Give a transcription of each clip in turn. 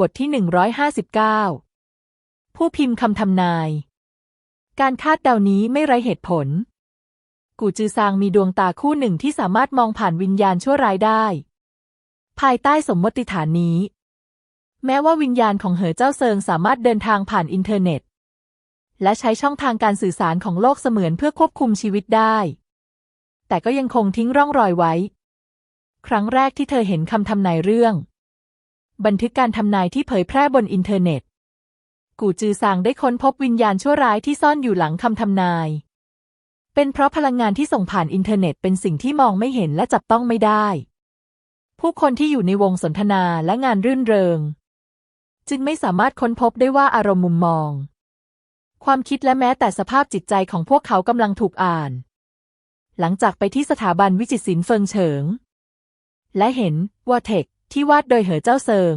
บทที่ 159 ผู้พิมพ์คำทำนาย การคาดเดานี้ไม่ไรเหตุผล กูจือซางมีดวงตาคู่หนึ่งที่สามารถมองผ่านวิญญาณชั่วร้ายได้ ภายใต้สมมติฐานนี้ แม้ว่าวิญญาณของเหอเจ้าเซิงสามารถเดินทางผ่านอินเทอร์เน็ต และใช้ช่องทางการสื่อสารของโลกเสมือนเพื่อควบคุมชีวิตได้ แต่ก็ยังคงทิ้งร่องรอยไว้ ครั้งแรกที่เธอเห็นคำทำนายเรื่อง บันทึกการทำนายที่เผยแพร่บนอินเทอร์เน็ต กูจือซางได้ค้นพบวิญญาณชั่วร้ายที่ซ่อนอยู่หลังคำทำนาย เป็นเพราะพลังงานที่ส่งผ่านอินเทอร์เน็ตเป็นสิ่งที่มองไม่เห็นและจับต้องไม่ได้ ผู้คนที่อยู่ในวงสนทนาและงานรื่นเริง จึงไม่สามารถค้นพบได้ว่าอารมณ์มุมมอง ความคิดและแม้แต่สภาพจิตใจของพวกเขากำลังถูกอ่าน หลังจากไปที่สถาบันวิจิตรศิลป์เฟิงเฉิง และเห็นว่าเทค ที่วาดโดยเหอเจ้าเซิง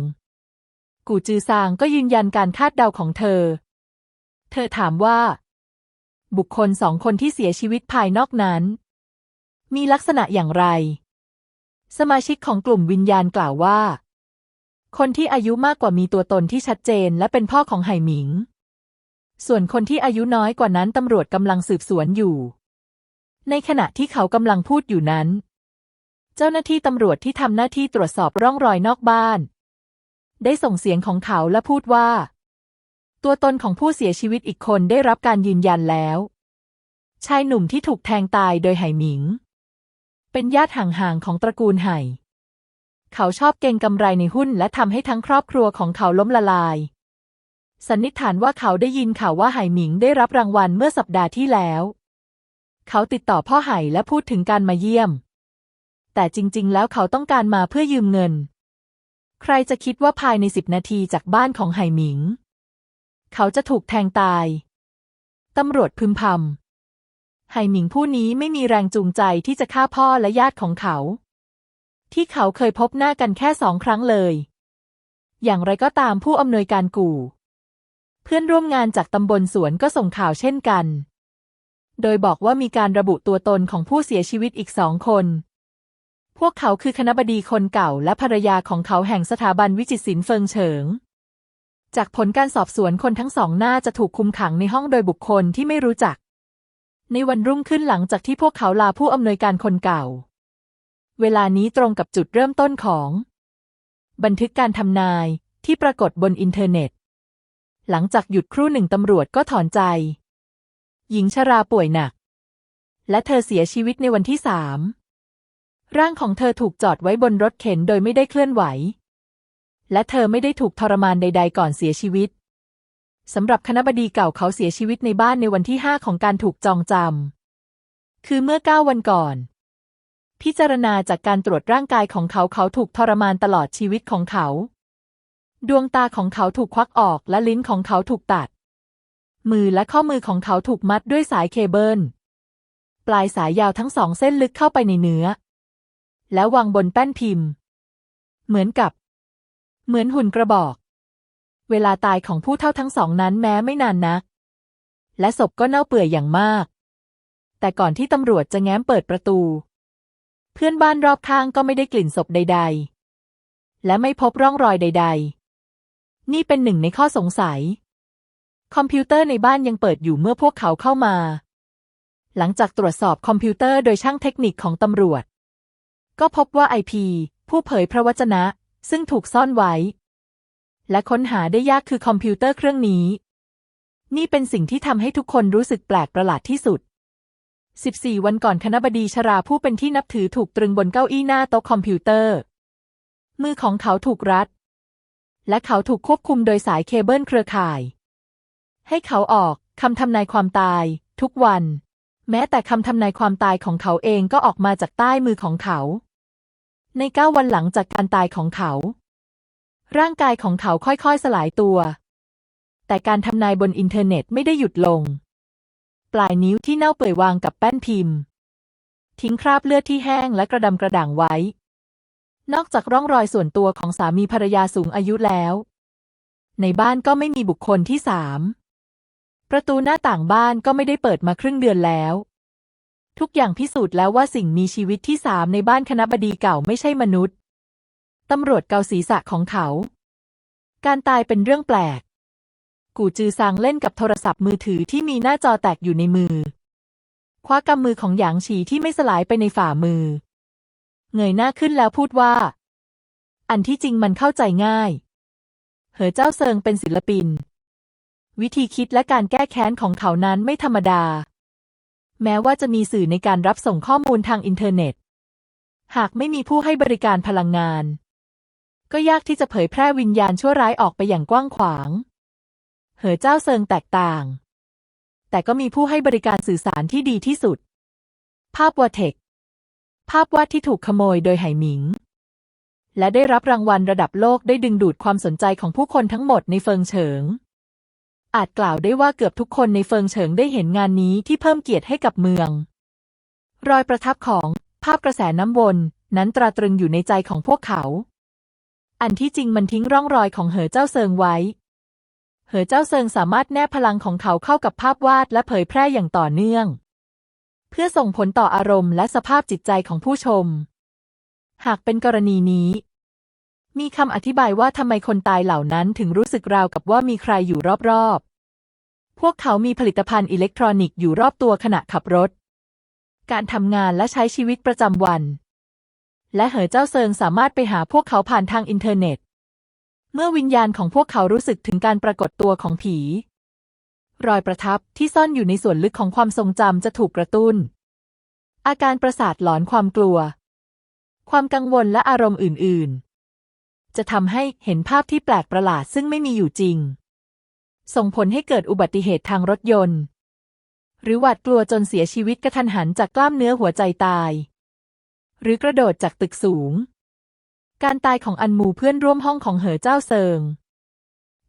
กูจือซางก็ยืนยันการคาดเดาของเธอ เธอถามว่า บุคคลสองคนที่เสียชีวิตภายนอกนั้น มีลักษณะอย่างไร สมาชิกของกลุ่มวิญญาณกล่าวว่า คนที่อายุมากกว่ามีตัวตนที่ชัดเจนและเป็นพ่อของไห่หมิง ส่วนคนที่อายุน้อยกว่านั้นตำรวจกำลังสืบสวนอยู่ ในขณะที่เขากำลังพูดอยู่นั้น เจ้าหน้าที่ตำรวจที่ทำหน้าที่ตรวจสอบร่องรอยนอกบ้าน ได้ส่งเสียงของเขาและพูดว่า ตัวตนของผู้เสียชีวิตอีกคนได้รับการยืนยันแล้ว ชายหนุ่มที่ถูกแทงตายโดยไหหมิง เป็นญาติห่างๆของตระกูลไห่เขาชอบเก็งกำไรในหุ้นและทำให้ทั้งครอบครัวของเขาล้มละลาย สันนิษฐานว่าเขาได้ยินข่าวว่าไห่หมิงได้รับรางวัลเมื่อสัปดาห์ที่แล้ว เขาติดต่อพ่อไห่และพูดถึงการมาเยี่ยม แต่จริง ๆ แล้วเขาต้องการมาเพื่อยืมเงิน ใครจะคิดว่าภายในสิบนาทีจากบ้านของไห่หมิง เขาจะถูกแทงตาย ตำรวจพึมพำไห่หมิงผู้นี้ไม่มีแรงจูงใจที่จะฆ่าพ่อและญาติของเขา ที่เขาเคยพบหน้ากันแค่สองครั้งเลย อย่างไรก็ตามผู้อำนวยการกู่ เพื่อนร่วมงานจากตำบลสวนก็ส่งข่าวเช่นกันโดยบอกว่ามีการระบุตัวตนของผู้เสียชีวิตอีกสองคน พวกเขาคือคณบดีคนเก่าและภรรยาของเขาแห่งสถาบันวิจิตรศิลป์เฟิงเฉิง จากผลการสอบสวนคนทั้งสองน่าจะถูกคุมขังในห้องโดยบุคคลที่ไม่รู้จัก ในวันรุ่งขึ้นหลังจากที่พวกเขาลาผู้อำนวยการคนเก่า เวลานี้ตรงกับจุดเริ่มต้นของ บันทึกการทำนายที่ปรากฏบนอินเทอร์เน็ต หลังจากหยุดครู่หนึ่งตำรวจก็ถอนใจ หญิงชราป่วยหนัก และเธอเสียชีวิตในวันที่สาม ร่างของเธอถูกจอดไว้บนรถเข็นโดยไม่ได้เคลื่อนไหว และเธอไม่ได้ถูกทรมานใด ๆ ก่อนเสียชีวิตสำหรับคณบดีเก่าเขาเสียชีวิตในบ้านในวันที่ห้าของการถูกจองจำ คือเมื่อเก้าวันก่อน พิจารณาจากการตรวจร่างกายของเขาเขาถูกทรมานตลอดชีวิตของเขา ดวงตาของเขาถูกควักออกและลิ้นของเขาถูกตัด มือและข้อมือของเขาถูกมัดด้วยสายเคเบิล ปลายสายยาวทั้งสองเส้นลึกเข้าไปในเนื้อ แล้ววางบนแป้นพิมพ์ เหมือนกับ เหมือนหุ่นกระบอก เวลาตายของผู้เท่าทั้งสองนั้นแม้ไม่นานนัก และศพก็เน่าเปื่อยอย่างมาก แต่ก่อนที่ตำรวจจะแง้มเปิดประตู เพื่อนบ้านรอบข้างก็ไม่ได้กลิ่นศพใด ๆ และไม่พบร่องรอยใด ๆ นี่เป็นหนึ่งในข้อสงสัย คอมพิวเตอร์ในบ้านยังเปิดอยู่เมื่อพวกเขาเข้ามาหลังจากตรวจสอบคอมพิวเตอร์โดยช่างเทคนิคของตำรวจ ก็พบว่าไอพีผู้เผยพระวจนะ ซึ่งถูกซ่อนไว้ และค้นหาได้ยากคือคอมพิวเตอร์เครื่องนี้ นี่เป็นสิ่งที่ทำให้ทุกคนรู้สึกแปลกประหลาดที่สุด 14 วันก่อนคณบดีชราผู้เป็นที่นับถือถูกตรึงบนเก้าอี้หน้าโต๊ะคอมพิวเตอร์ มือของเขาถูกรัด และเขาถูกควบคุมโดยสายเคเบิลเครือข่าย ให้เขาออกคำทำนายความตาย ทุกวัน แม้แต่คำทำนายความตายของเขาเองก็ออกมาจากใต้มือของเขา ในเก้าวันหลังจากการตายของเขา ร่างกายของเขาค่อยๆสลายตัว แต่การทำนายบนอินเทอร์เน็ตไม่ได้หยุดลง ปลายนิ้วที่เน่าเปื่อยวางกับแป้นพิมพ์ ทิ้งคราบเลือดที่แห้งและกระดำกระด่างไว้ นอกจากร่องรอยส่วนตัวของสามีภรรยาสูงอายุแล้ว ในบ้านก็ไม่มีบุคคลที่สามประตูหน้าต่างบ้านก็ไม่ได้เปิดมาครึ่งเดือนแล้ว ทุกอย่างพิสูจน์แล้วว่าสิ่งมีชีวิตที่สามในบ้านคณะบดีเก่าไม่ใช่มนุษย์ ตำรวจเกาศีรษะของเขา การตายเป็นเรื่องแปลก กูจือซางเล่นกับโทรศัพท์มือถือที่มีหน้าจอแตกอยู่ในมือ คว้ากำมือของหยางฉีที่ไม่สลายไปในฝ่ามือ เงยหน้าขึ้นแล้วพูดว่า อันที่จริงมันเข้าใจง่าย เหอเจ้าเซิงเป็นศิลปิน วิธีคิดและการแก้แค้นของเขานั้นไม่ธรรมดา แม้ว่าจะมีสื่อในการรับส่งข้อมูลทางอินเทอร์เน็ต หากไม่มีผู้ให้บริการพลังงาน ก็ยากที่จะเผยแพร่วิญญาณชั่วร้ายออกไปอย่างกว้างขวาง เหอเจ้าเซิงแตกต่าง แต่ก็มีผู้ให้บริการสื่อสารที่ดีที่สุด ภาพวาเทค ภาพวาดที่ถูกขโมยโดยไหหมิง และได้รับรางวัลระดับโลกได้ดึงดูดความสนใจของผู้คนทั้งหมดในเฟิงเฉิง อาจกล่าวได้ว่าเกือบทุกคนในเฟิงเฉิงได้เห็นงานนี้ที่เพิ่มเกียรติให้กับเมือง รอยประทับของภาพกระแสน้ำวน นั้นตราตรึงอยู่ในใจของพวกเขา อันที่จริงมันทิ้งร่องรอยของเหอเจ้าเซิงไว้ เหอเจ้าเซิงสามารถแนบพลังของเขาเข้ากับภาพวาดและเผยแพร่อย่างต่อเนื่อง เพื่อส่งผลต่ออารมณ์และสภาพจิตใจของผู้ชม หากเป็นกรณีนี้ มีคำอธิบายว่าทำไมคนตายเหล่านั้นถึงรู้สึกราวกับว่ามีใครอยู่รอบๆ พวกเขามีผลิตภัณฑ์อิเล็กทรอนิกส์อยู่รอบตัวขณะขับรถ การทำงานและใช้ชีวิตประจำวัน และเหอเจ้าเซิงสามารถไปหาพวกเขาผ่านทางอินเทอร์เน็ต เมื่อวิญญาณของพวกเขารู้สึกถึงการปรากฏตัวของผี รอยประทับที่ซ่อนอยู่ในส่วนลึกของความทรงจำจะถูกกระตุ้น อาการประสาทหลอนความกลัว ความกังวลและอารมณ์อื่น ๆ จะทำให้เห็นภาพที่แปลกประหลาดซึ่งไม่มีอยู่จริง ส่งผลให้เกิดอุบัติเหตุทางรถยนต์ หรือหวาดกลัวจนเสียชีวิตกระทันหันจากกล้ามเนื้อหัวใจตาย หรือกระโดดจากตึกสูง การตายของอันมูเพื่อนร่วมห้องของเหอเจ้าเซิง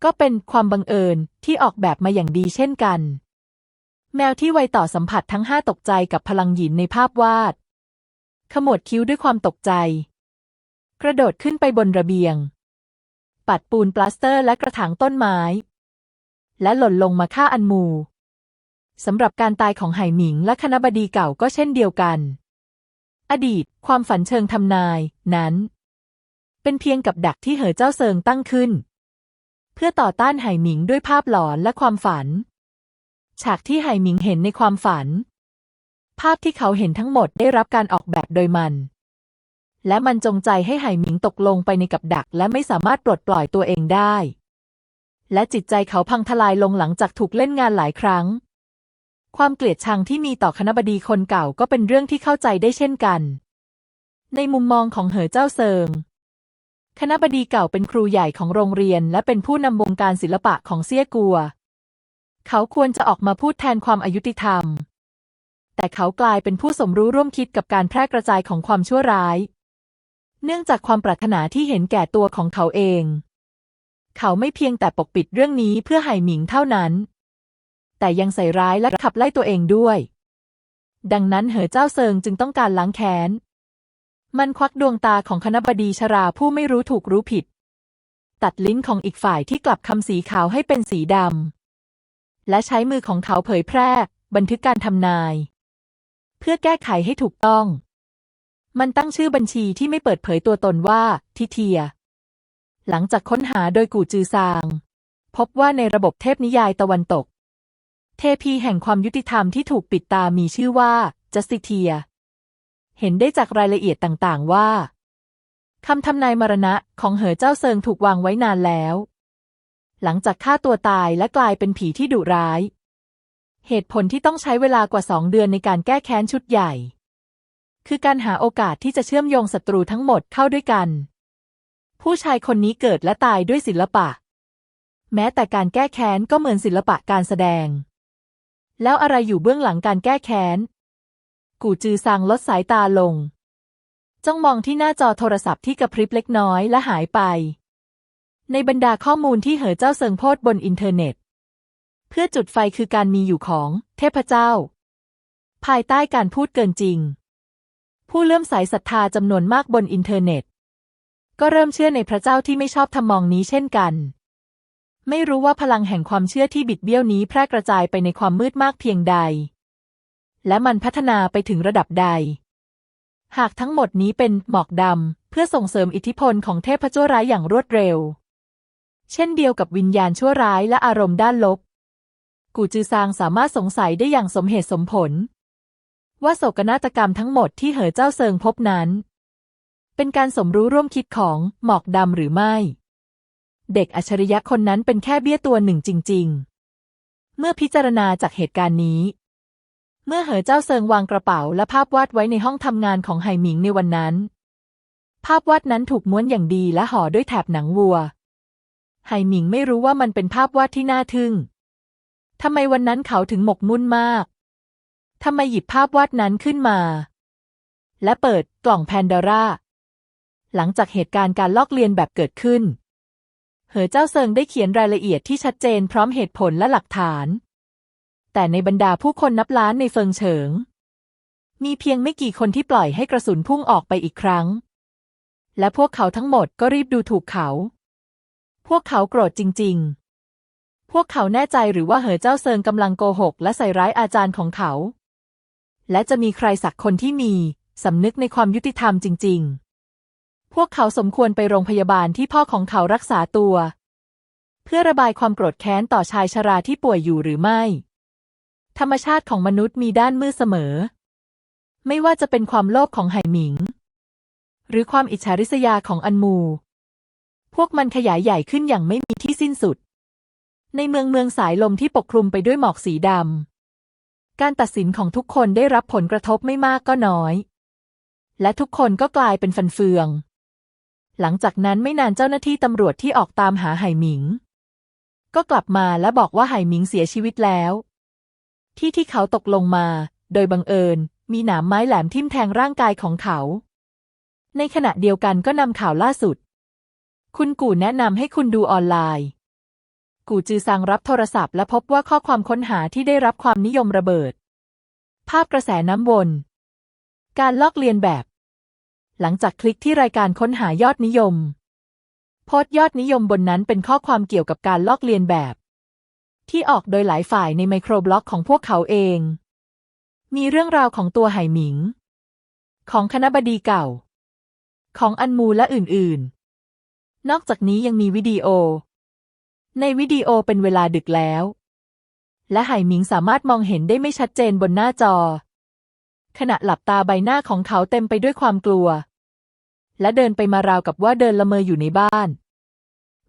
ก็เป็นความบังเอิญที่ออกแบบมาอย่างดีเช่นกัน แมวที่ไวต่อสัมผัสทั้งห้าตกใจกับพลังหยินในภาพวาดขมวดคิ้วด้วยความตกใจ กระโดดขึ้นไปบนระเบียง ปัดปูนปลาสเตอร์และกระถางต้นไม้ และหล่นลงมาฆ่าอันมูสำหรับการตายของไหหมิงและคณบดีเก่าก็เช่นเดียวกัน อดีต ความฝันเชิงทำนาย นั้น เป็นเพียงกับดักที่เหอเจ้าเซิงตั้งขึ้น เพื่อต่อต้านไหหมิงด้วยภาพหลอนและความฝัน ฉากที่ไหหมิงเห็นในความฝัน ภาพที่เขาเห็นทั้งหมดได้รับการออกแบบโดยมัน และมันจงใจให้ไหหมิงตกลงไปในกับดัก และไม่สามารถปลดปล่อยตัวเองได้ และจิตใจเขาพังทลายลงหลังจากถูกเล่นงานหลายครั้ง ความเกลียดชังที่มีต่อคณบดีคนเก่าก็เป็นเรื่องที่เข้าใจได้เช่นกัน ในมุมมองของเหอเจ้าเซิง คณบดีเก่าเป็นครูใหญ่ของโรงเรียน และเป็นผู้นำวงการศิลปะของเซี่ยกัว เขาควรจะออกมาพูดแทนความอายุติธรรม แต่เขากลายเป็นผู้สมรู้ร่วมคิดกับการแพร่กระจายของความชั่วร้าย เนื่องจากความปรารถนาที่เห็นแก่ตัวของเขาเอง เขาไม่เพียงแต่ปกปิดเรื่องนี้เพื่อไห่หมิงเท่านั้น แต่ยังใส่ร้ายและขับไล่ตัวเองด้วย ดังนั้นเหอเจ้าเซิงจึงต้องการล้างแค้น มันควักดวงตาของคณบดีชราผู้ไม่รู้ถูกรู้ผิด ตัดลิ้นของอีกฝ่ายที่กลับคำสีขาวให้เป็นสีดำ และใช้มือของเขาเผยแพร่ บันทึกการทำนาย เพื่อแก้ไขให้ถูกต้อง มันตั้งชื่อบัญชีที่ไม่เปิดเผยตัวตนว่า ทิเทีย หลังจากค้นหาโดยกู่จือซาง พบว่าในระบบเทพนิยายตะวันตก เทพีแห่งความยุติธรรมที่ถูกปิดตามีชื่อว่าจัสติเทีย เห็นได้จากรายละเอียดต่างๆว่าคำทำนายมรณะของเหอเจ้าเซิงถูกวางไว้นานแล้ว หลังจากฆ่าตัวตายและกลายเป็นผีที่ดุร้าย เหตุผลที่ต้องใช้เวลากว่าสองเดือนในการแก้แค้นชุดใหญ่ คือการหาโอกาสที่จะเชื่อมโยงศัตรูทั้งหมดเข้าด้วยกัน ผู้ชายคนนี้เกิดและตายด้วยศิลปะ แม้แต่การแก้แค้นก็เหมือนศิลปะการแสดง แล้วอะไรอยู่เบื้องหลังการแก้แค้น กูจือซางลดสายตาลง จ้องมองที่หน้าจอโทรศัพท์ที่กระพริบเล็กน้อยและหายไป ในบรรดาข้อมูลที่เหอเจ้าเซิงโพสต์บนอินเทอร์เน็ต เพื่อจุดไฟคือการมีอยู่ของ เทพเจ้า ภายใต้การพูดเกินจริง ผู้เลื่อมใสศรัทธาจำนวนมากบนอินเทอร์เน็ต ก็เริ่มเชื่อในพระเจ้าที่ไม่ชอบทำมองนี้เช่นกัน ไม่รู้ว่าพลังแห่งความเชื่อที่บิดเบี้ยวนี้แพร่กระจายไปในความมืดมากเพียงใด และมันพัฒนาไปถึงระดับใด หากทั้งหมดนี้เป็นหมอกดำเพื่อส่งเสริมอิทธิพลของเทพเจ้าร้ายอย่างรวดเร็ว เช่นเดียวกับวิญญาณชั่วร้ายและอารมณ์ด้านลบ กูจือซางสามารถสงสัยได้อย่างสมเหตุสมผล ว่าโศกนาฏกรรมทั้งหมดที่เหอเจ้าเซิงพบนั้น เป็นการสมรู้ร่วมคิดของหมอกดำหรือไม่ เด็กอัจฉริยะคนนั้นเป็นแค่เบี้ยตัวหนึ่งจริง ๆ เมื่อพิจารณาจากเหตุการณ์นี้ เมื่อเหอเจ้าเซิงวางกระเป๋าและภาพวาดไว้ในห้องทำงานของไหหมิงในวันนั้น ภาพวาดนั้นถูกม้วนอย่างดีและห่อด้วยแถบหนังวัวไหหมิงไม่รู้ว่ามันเป็นภาพวาดที่น่าทึ่งทำไมวันนั้นเขาถึงหมกมุ่นมาก ทำไมหยิบภาพวาดนั้นขึ้นมา และเปิดกล่องแพนดาร่า หลังจากเหตุการณ์การลอกเลียนแบบเกิดขึ้น เหอเจ้าเซิงได้เขียนรายละเอียดที่ชัดเจนพร้อมเหตุผลและหลักฐาน แต่ในบรรดาผู้คนนับล้านในเฟิงเฉิง มีเพียงไม่กี่คนที่ปล่อยให้กระสุนพุ่งออกไปอีกครั้ง และพวกเขาทั้งหมดก็รีบดูถูกเขา พวกเขาโกรธจริง ๆ พวกเขาแน่ใจหรือว่าเหอเจ้าเซิงกำลังโกหก และใส่ร้ายอาจารย์ของเขา และจะมีใครสักคนที่มีสำนึกในความยุติธรรมจริง ๆ พวกเขาสมควรไปโรงพยาบาลที่พ่อของเขารักษาตัว เพื่อระบายความโกรธแค้นต่อชายชราที่ป่วยอยู่หรือไม่ ธรรมชาติของมนุษย์มีด้านมืดเสมอ ไม่ว่าจะเป็นความโลภของไหหมิง หรือความอิจฉาริษยาของอันมู พวกมันขยายใหญ่ขึ้นอย่างไม่มีที่สิ้นสุด ในเมืองเมืองสายลมที่ปกคลุมไปด้วยหมอกสีดำ การตัดสินของทุกคนได้รับผลกระทบไม่มากก็น้อย และทุกคนก็กลายเป็นฟันเฟือง หลังจากนั้นไม่นานเจ้าหน้าที่ตำรวจที่ออกตามหาไหหมิง ก็กลับมาและบอกว่าไหหมิงเสียชีวิตแล้ว ที่ที่เขาตกลงมา โดยบังเอิญ มีหนามไม้แหลมทิ่มแทงร่างกายของเขา ในขณะเดียวกันก็นำข่าวล่าสุด คุณกู่แนะนำให้คุณดูออนไลน์ กูจือซังรับโทรศัพท์และพบว่าข้อความค้นหาที่ได้รับความนิยมระเบิด ภาพกระแสน้ำวน การลอกเลียนแบบ หลังจากคลิกที่รายการค้นหายอดนิยม โพสต์ยอดนิยมบนนั้นเป็นข้อความเกี่ยวกับการลอกเลียนแบบ ที่ออกโดยหลายฝ่ายในไมโครบล็อกของพวกเขาเอง มีเรื่องราวของตัวไหหมิง ของคณะบดีเก่า ของอันมูและอื่นๆ นอกจากนี้ยังมีวิดีโอ ในวิดีโอเป็นเวลาดึกแล้ว และไหหมิงสามารถมองเห็นได้ไม่ชัดเจนบนหน้าจอ ขณะหลับตาใบหน้าของเขาเต็มไปด้วยความกลัว และเดินไปมาราวกับว่าเดินละเมออยู่ในบ้าน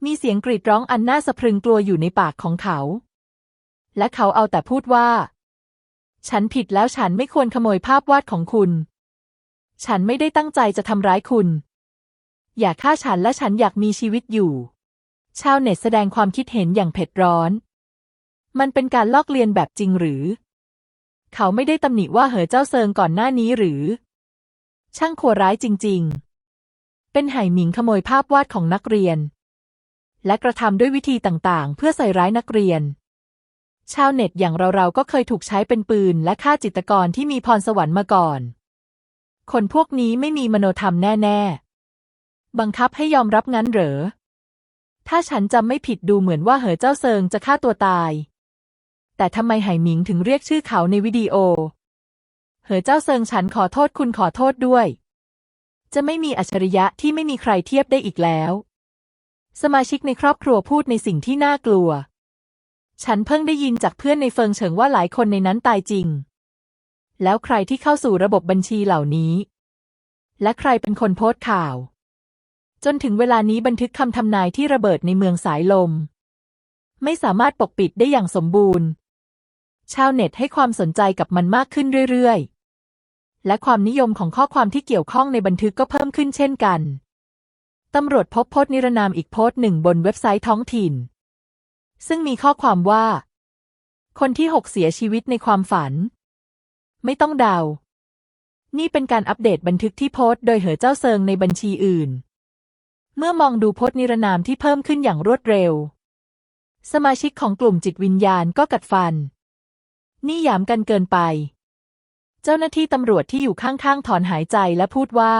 มีเสียงกรีดร้องอันน่าสะพรึงกลัวอยู่ในปากของเขา และเขาเอาแต่พูดว่า ฉันผิดแล้วฉันไม่ควรขโมยภาพวาดของคุณ ฉันไม่ได้ตั้งใจจะทำร้ายคุณ อย่าฆ่าฉันและฉันอยากมีชีวิตอยู่ ชาวเน็ตแสดงความคิดเห็นอย่างเผ็ดร้อน มันเป็นการลอกเลียนแบบจริงหรือ เขาไม่ได้ตำหนิว่าเหอเจ้าเซิงก่อนหน้านี้หรือ ช่างขัวร้ายจริง ๆ เป็นไห่หมิงขโมยภาพวาดของนักเรียน และกระทำด้วยวิธีต่างๆ เพื่อใส่ร้ายนักเรียน ชาวเน็ตอย่างเราๆก็เคยถูกใช้เป็นปืนและฆ่าจิตกรที่มีพรสวรรค์มาก่อน คนพวกนี้ไม่มีมโนธรรมแน่ ๆ บังคับให้ยอมรับงั้นเหรอ ถ้าฉันจำไม่ผิดดูเหมือนว่าเหอเจ้าเซิงจะฆ่าตัวตาย แต่ทำไมไหหมิงถึงเรียกชื่อเขาในวิดีโอ เหอเจ้าเซิงฉันขอโทษคุณขอโทษด้วย จะไม่มีอัจฉริยะที่ไม่มีใครเทียบได้อีกแล้ว สมาชิกในครอบครัวพูดในสิ่งที่น่ากลัว ฉันเพิ่งได้ยินจากเพื่อนในเฟิงเฉิงว่าหลายคนในนั้นตายจริง แล้วใครที่เข้าสู่ระบบบัญชีเหล่านี้ และใครเป็นคนโพสต์ข่าว จนถึงเวลานี้บันทึกคำทำนายที่ระเบิดในเมืองสายลม ไม่สามารถปกปิดได้อย่างสมบูรณ์ ชาวเน็ตให้ความสนใจกับมันมากขึ้นเรื่อยๆ และความนิยมของข้อความที่เกี่ยวข้องในบันทึกก็เพิ่มขึ้นเช่นกัน ตำรวจพบโพสต์นิรนามอีกโพสต์หนึ่งบนเว็บไซต์ท้องถิ่น ซึ่งมีข้อความว่า คนที่หกเสียชีวิตในความฝัน ไม่ต้องเดา นี่เป็นการอัปเดตบันทึกที่โพสต์โดยเหอเจ้าเซิงในบัญชีอื่น เมื่อมองดูพสต์นิรนามที่เพิ่มขึ้นอย่างรวดเร็ว สมาชิกของกลุ่มจิตวิญญาณก็กัดฟัน นี่ยามกันเกินไป เจ้าหน้าที่ตำรวจที่อยู่ข้างๆถอนหายใจและพูดว่า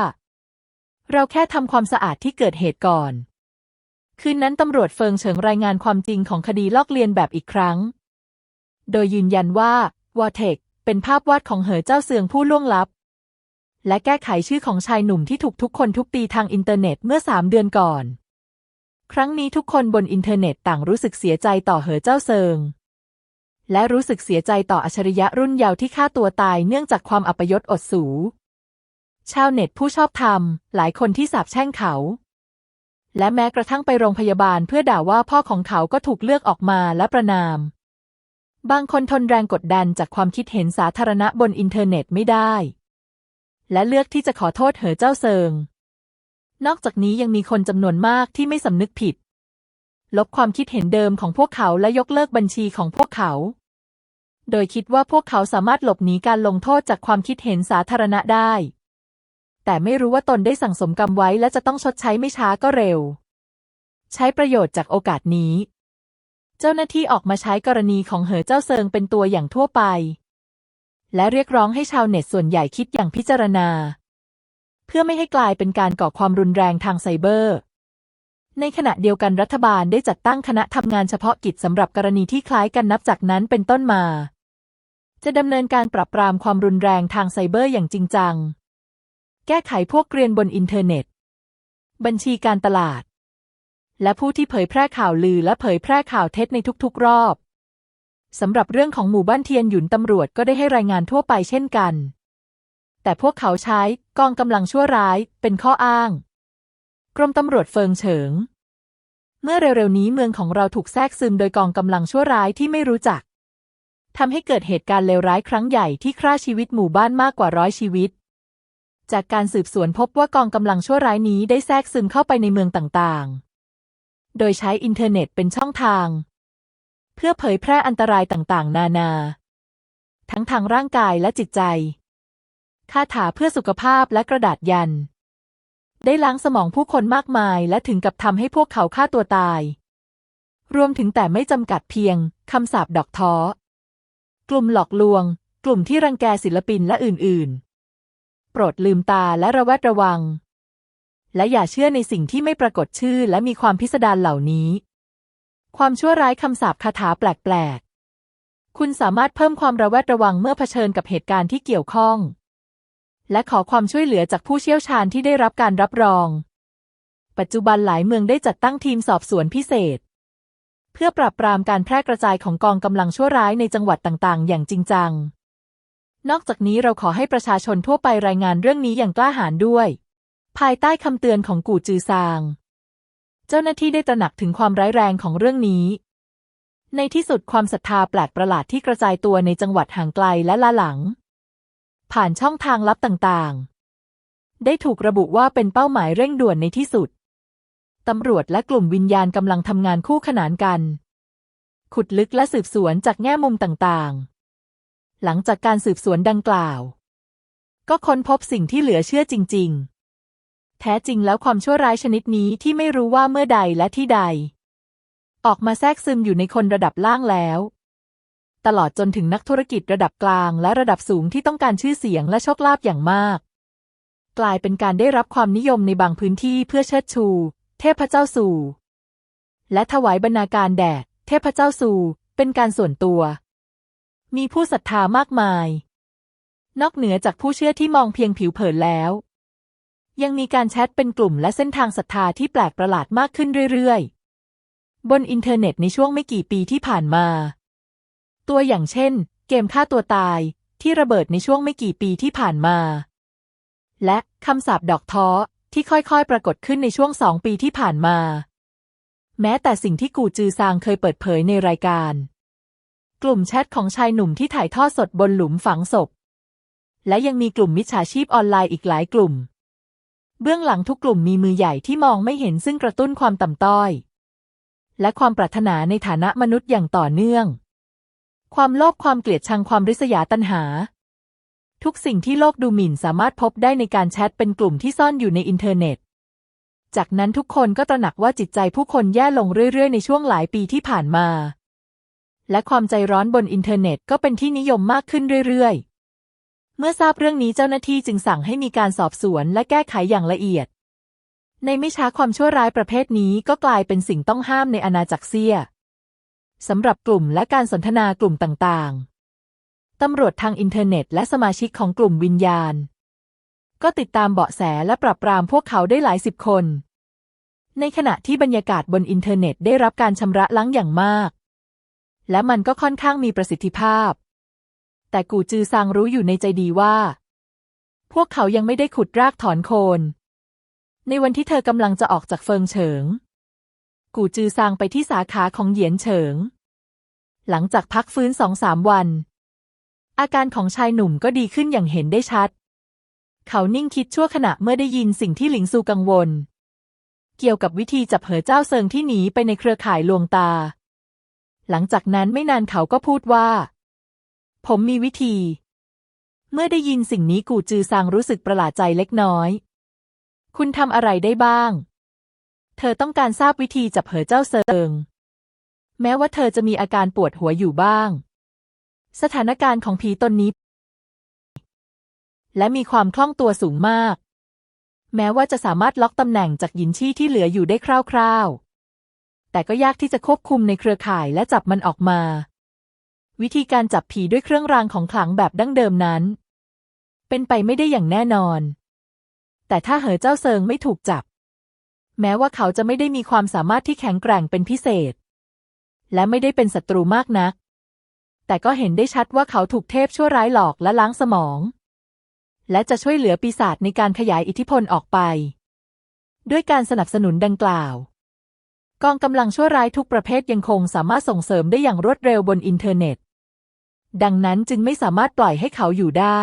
เราแค่ทำความสะอาดที่เกิดเหตุก่อน คืนนั้นตำรวจเฟิงเฉิงรายงานความจริงของคดีลอกเลียนแบบอีกครั้ง โดยยืนยันว่าวอเทคเป็นภาพวาดของเหอเจ้าเสืองผู้ล่วงลับ และแก้ไขชื่อของชายหนุ่มที่ถูกทุกคนทุบตีทางอินเทอร์เน็ตเมื่อสามเดือนก่อน ครั้งนี้ทุกคนบนอินเทอร์เน็ตต่างรู้สึกเสียใจต่อเหอเจ้าเซิง และรู้สึกเสียใจต่ออัจฉริยะรุ่นเยาว์ที่ฆ่าตัวตายเนื่องจากความอัปยศอดสู ชาวเน็ตผู้ชอบธรรม หลายคนที่สาบแช่งเขา และแม้กระทั่งไปโรงพยาบาลเพื่อด่าว่าพ่อของเขาก็ถูกเลือกออกมาและประนาม บางคนทนแรงกดดันจากความคิดเห็นสาธารณะบนอินเทอร์เน็ตไม่ได้ และเลือกที่จะขอโทษเหอเจ้าเซิง นอกจากนี้ยังมีคนจำนวนมากที่ไม่สำนึกผิด ลบความคิดเห็นเดิมของพวกเขาและยกเลิกบัญชีของพวกเขา โดยคิดว่าพวกเขาสามารถหลบหนีการลงโทษจากความคิดเห็นสาธารณะได้ แต่ไม่รู้ว่าตนได้สั่งสมกรรมไว้และจะต้องชดใช้ไม่ช้าก็เร็ว ใช้ประโยชน์จากโอกาสนี้ เจ้าหน้าที่ออกมาใช้กรณีของเหอเจ้าเซิงเป็นตัวอย่างทั่วไป และเรียกร้องให้ชาวเน็ตส่วนใหญ่คิดอย่างพิจารณา เพื่อไม่ให้กลายเป็นการก่อความรุนแรงทางไซเบอร์ ในขณะเดียวกันรัฐบาลได้จัดตั้งคณะทำงานเฉพาะกิจสำหรับกรณีที่คล้ายกันนับจากนั้นเป็นต้นมา จะดำเนินการปรับปรามความรุนแรงทางไซเบอร์อย่างจริงจัง แก้ไขพวกเกรียนบนอินเทอร์เน็ต บัญชีการตลาด และผู้ที่เผยแพร่ข่าวลือและเผยแพร่ข่าวเท็จในทุกๆ รอบ สำหรับเรื่องของหมู่บ้านเทียนหยุนตำรวจก็ได้ให้รายงานทั่วไปเช่นกัน แต่พวกเขาใช้กองกำลังชั่วร้ายเป็นข้ออ้าง กรมตำรวจเฟิงเฉิง เมื่อเร็วๆนี้เมืองของเราถูกแทรกซึมโดยกองกำลังชั่วร้ายที่ไม่รู้จักทำให้เกิดเหตุการณ์เลวร้ายครั้งใหญ่ที่ฆ่าชีวิตหมู่บ้านมากกว่าร้อยชีวิต จากการสืบสวนพบว่ากองกำลังชั่วร้ายนี้ได้แทรกซึมเข้าไปในเมืองต่างๆ โดยใช้อินเทอร์เน็ตเป็นช่องทาง พื่อเผยแพร่อันตรายต่างๆ นานา ทั้งทางร่างกายและจิตใจคาถาเพื่อสุขภาพและกระดาษยัน ได้ล้างสมองผู้คนมากมายและถึงกับทำให้พวกเขาฆ่าตัวตาย รวมถึงแต่ไม่จำกัดเพียงคำสาปดอกท้อ กลุ่มหลอกลวง กลุ่มที่รังแกศิลปินและอื่นๆ โปรดลืมตาและระแวดระวัง และอย่าเชื่อในสิ่งที่ไม่ปรากฏชื่อและมีความพิสดารเหล่านี้ ความชั่วร้ายคำสาปคาถาแปลกๆ คุณสามารถเพิ่มความระแวดระวังเมื่อเผชิญกับเหตุการณ์ที่เกี่ยวข้อง และขอความช่วยเหลือจากผู้เชี่ยวชาญที่ได้รับการรับรอง ปัจจุบันหลายเมืองได้จัดตั้งทีมสอบสวนพิเศษ เพื่อปราบปรามการแพร่กระจายของกองกำลังชั่วร้ายในจังหวัดต่างๆ อย่างจริงจัง นอกจากนี้เราขอให้ประชาชนทั่วไปรายงานเรื่องนี้อย่างกล้าหาญด้วย ภายใต้คำเตือนของกู่จือซาง เจ้าหน้าที่ได้ตระหนักถึงความร้ายแรงของเรื่องนี้ ในที่สุดความศรัทธาแปลกประหลาดที่กระจายตัวในจังหวัดห่างไกลและล้าหลัง ผ่านช่องทางลับต่างๆ ได้ถูกระบุว่าเป็นเป้าหมายเร่งด่วนในที่สุด ตำรวจและกลุ่มวิญญาณกำลังทำงานคู่ขนานกัน ขุดลึกและสืบสวนจากแง่มุมต่างๆ หลังจากการสืบสวนดังกล่าว ก็ค้นพบสิ่งที่เหลือเชื่อจริง ๆ แท้จริงแล้วความชั่วร้ายชนิดนี้ที่ไม่รู้ว่าเมื่อใดและที่ใด ออกมาแทรกซึมอยู่ในคนระดับล่างแล้ว ตลอดจนถึงนักธุรกิจระดับกลางและระดับสูงที่ต้องการชื่อเสียงและโชคลาภอย่างมาก กลายเป็นการได้รับความนิยมในบางพื้นที่เพื่อเชิดชู เทพเจ้าสู่ และถวายบรรณาการแด่เทพเจ้าสู่ เป็นการส่วนตัว มีผู้ศรัทธามากมาย นอกเหนือจากผู้เชื่อที่มองเพียงผิวเผินแล้ว ยังมีการแชทเป็นกลุ่มและเส้นทางศรัทธาที่แปลกประหลาดมากขึ้นเรื่อยๆ บนอินเทอร์เน็ตในช่วงไม่กี่ปีที่ผ่านมา ตัวอย่างเช่น เกมฆ่าตัวตายที่ระเบิดในช่วงไม่กี่ปีที่ผ่านมา และคำสาปดอกท้อที่ค่อยๆ ปรากฏขึ้นในช่วงสองปีที่ผ่านมา แม้แต่สิ่งที่กูจือซางเคยเปิดเผยในรายการ กลุ่มแชทของชายหนุ่มที่ถ่ายทอดสดบนหลุมฝังศพ และยังมีกลุ่มมิจฉาชีพออนไลน์อีกหลายกลุ่ม เบื้องหลังทุกกลุ่มมีมือใหญ่ที่มองไม่เห็นซึ่งกระตุ้นความต่ำต้อย และความปรารถนาในฐานะมนุษย์อย่างต่อเนื่อง ความโลภความเกลียดชังความริษยาตัณหา ทุกสิ่งที่โลกดูหมิ่นสามารถพบได้ในการแชทเป็นกลุ่มที่ซ่อนอยู่ในอินเทอร์เน็ต จากนั้นทุกคนก็ตระหนักว่าจิตใจผู้คนแย่ลงเรื่อยๆ ในช่วงหลายปีที่ผ่านมา และความใจร้อนบนอินเทอร์เน็ตก็เป็นที่นิยมมากขึ้นเรื่อยๆ เมื่อทราบเรื่องนี้เจ้าหน้าที่จึงสั่งให้มีการสอบสวนและแก้ไขอย่างละเอียด ในไม่ช้าความชั่วร้ายประเภทนี้ก็กลายเป็นสิ่งต้องห้ามในอาณาจักรเซียสำหรับกลุ่มและการสนทนากลุ่มต่างๆ ตำรวจทางอินเทอร์เน็ตและสมาชิกของกลุ่มวิญญาณ ก็ติดตามเบาะแสและปรับปรามพวกเขาได้หลายสิบคน ในขณะที่บรรยากาศบนอินเทอร์เน็ตได้รับการชำระล้างอย่างมาก และมันก็ค่อนข้างมีประสิทธิภาพ แต่กูจือซางรู้อยู่ในใจดีว่า พวกเขายังไม่ได้ขุดรากถอนโคน ในวันที่เธอกำลังจะออกจากเฟิงเฉิง กูจือซางไปที่สาขาของเหยียนเฉิง หลังจากพักฟื้นสองสามวัน อาการของชายหนุ่มก็ดีขึ้นอย่างเห็นได้ชัด เขานิ่งคิดชั่วขณะเมื่อได้ยินสิ่งที่หลิงซูกังวล เกี่ยวกับวิธีจับเหอเจ้าเซิงที่หนีไปในเครือข่ายลวงตา หลังจากนั้นไม่นานเขาก็พูดว่า ผมมีวิธี เมื่อได้ยินสิ่งนี้กูจือซางรู้สึกประหลาดใจเล็กน้อย คุณทำอะไรได้บ้าง เธอต้องการทราบวิธีจับเหอเจ้าเซิง แม้ว่าเธอจะมีอาการปวดหัวอยู่บ้าง สถานการณ์ของผีตนนี้ และมีความคล่องตัวสูงมาก แม้ว่าจะสามารถล็อกตำแหน่งจากหยินชี่ที่เหลืออยู่ได้คร่าวๆ แต่ก็ยากที่จะควบคุมในเครือข่ายและจับมันออกมา วิธีการจับผีด้วยเครื่องรางของขลังแบบดั้งเดิมนั้น เป็นไปไม่ได้อย่างแน่นอน แต่ถ้าเหอเจ้าเซิงไม่ถูกจับ แม้ว่าเขาจะไม่ได้มีความสามารถที่แข็งแกร่งเป็นพิเศษ และไม่ได้เป็นศัตรูมากนัก แต่ก็เห็นได้ชัดว่าเขาถูกเทพชั่วร้ายหลอกและล้างสมอง และจะช่วยเหลือปีศาจในการขยายอิทธิพลออกไป ด้วยการสนับสนุนดังกล่าวกองกำลังชั่วร้ายทุกประเภทยังคงสามารถส่งเสริมได้อย่างรวดเร็วบนอินเทอร์เน็ต ดังนั้นจึงไม่สามารถปล่อยให้เขาอยู่ได้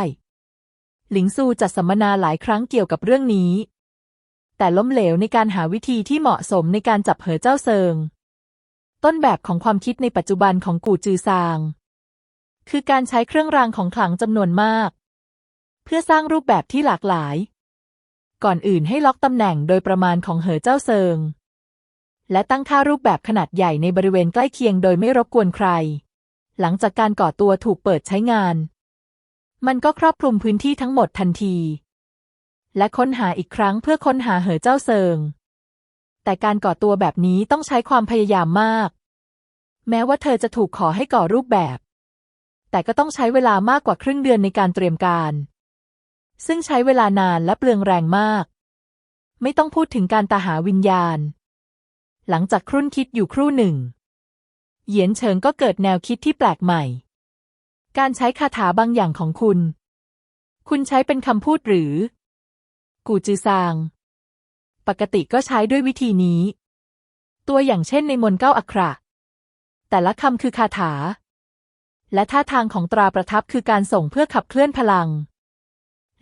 หลิงซูจัดสัมมนาหลายครั้งเกี่ยวกับเรื่องนี้ แต่ล้มเหลวในการหาวิธีที่เหมาะสมในการจับเหอเจ้าเซิง ต้นแบบของความคิดในปัจจุบันของกูจือซาง คือการใช้เครื่องรางของขลังจำนวนมาก เพื่อสร้างรูปแบบที่หลากหลาย ก่อนอื่นให้ล็อกตำแหน่งโดยประมาณของเหอเจ้าเซิง และตั้งค่ารูปแบบขนาดใหญ่ในบริเวณใกล้เคียงโดยไม่รบกวนใคร หลังจากการก่อตัวถูกเปิดใช้งาน มันก็ครอบคลุมพื้นที่ทั้งหมดทันที และค้นหาอีกครั้งเพื่อค้นหาเหอเจ้าเซิง แต่การก่อตัวแบบนี้ต้องใช้ความพยายามมาก แม้ว่าเธอจะถูกขอให้ก่อรูปแบบ แต่ก็ต้องใช้เวลามากกว่าครึ่งเดือนในการเตรียมการ ซึ่งใช้เวลานานและเปลืองแรงมาก ไม่ต้องพูดถึงการตาหาวิญญาณ หลังจากครุ่นคิดอยู่ครู่หนึ่ง เหยียนเฉิงก็เกิดแนวคิดที่แปลกใหม่ การใช้คาถาบางอย่างของคุณ คุณใช้เป็นคำพูดหรือ กูจือซาง ปกติก็ใช้ด้วยวิธีนี้ ตัวอย่างเช่นในมนเก้าอักขระแต่ละคำคือคาถา และท่าทางของตราประทับคือการส่งเพื่อขับเคลื่อนพลัง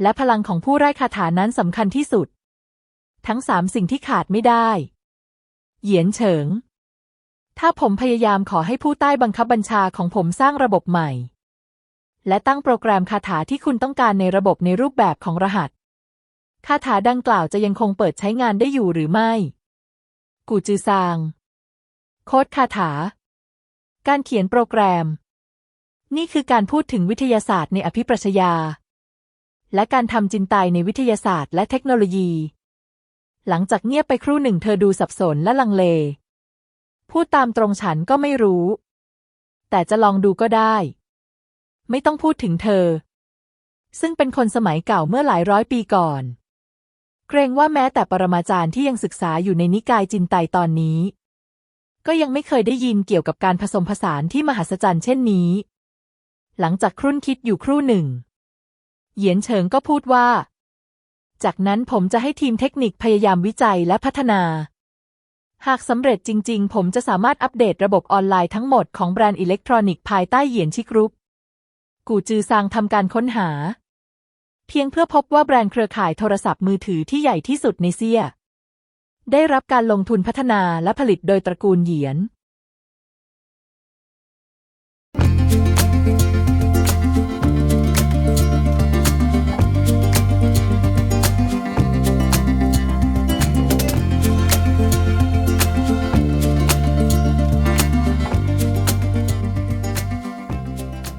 และพลังของผู้ไร้คาถานั้นสำคัญที่สุด ทั้งสามสิ่งที่ขาดไม่ได้ เหยียนเฉิง ถ้าผมพยายามขอให้ผู้ใต้บังคับบัญชาของผมสร้างระบบใหม่ และตั้งโปรแกรมคาถาที่คุณต้องการในระบบในรูปแบบของรหัส คาถาดังกล่าวจะยังคงเปิดใช้งานได้อยู่หรือไม่ กูจือซาง โค้ดคาถา การเขียนโปรแกรม นี่คือการพูดถึงวิทยาศาสตร์ในอภิปรัชญา และการทำจินไตในวิทยาศาสตร์และเทคโนโลยี หลังจากเงียบไปครู่หนึ่งเธอดูสับสนและลังเล พูดตามตรงฉันก็ไม่รู้ แต่จะลองดูก็ได้ ไม่ต้องพูดถึงเธอ ซึ่งเป็นคนสมัยเก่าเมื่อหลายร้อยปีก่อน เกรงว่าแม้แต่ปรมาจารย์ที่ยังศึกษาอยู่ในนิกายจินไตตอนนี้ ก็ยังไม่เคยได้ยินเกี่ยวกับการผสมผสานที่มหัศจรรย์เช่นนี้ หลังจากครุ่นคิดอยู่ครู่หนึ่ง เหยียนเฉิงก็พูดว่า จากนั้นผมจะให้ทีมเทคนิคพยายามวิจัยและพัฒนา หากสำเร็จจริง ๆ ผมจะสามารถอัปเดตระบบออนไลน์ทั้งหมดของแบรนด์อิเล็กทรอนิกส์ภายใต้เหยียนชิกรุ๊ป กูจือซางทำการค้นหา เพียงเพื่อพบว่าแบรนด์เครือข่ายโทรศัพท์มือถือที่ใหญ่ที่สุดในเซีย ได้รับการลงทุนพัฒนาและผลิตโดยตระกูลเหยียน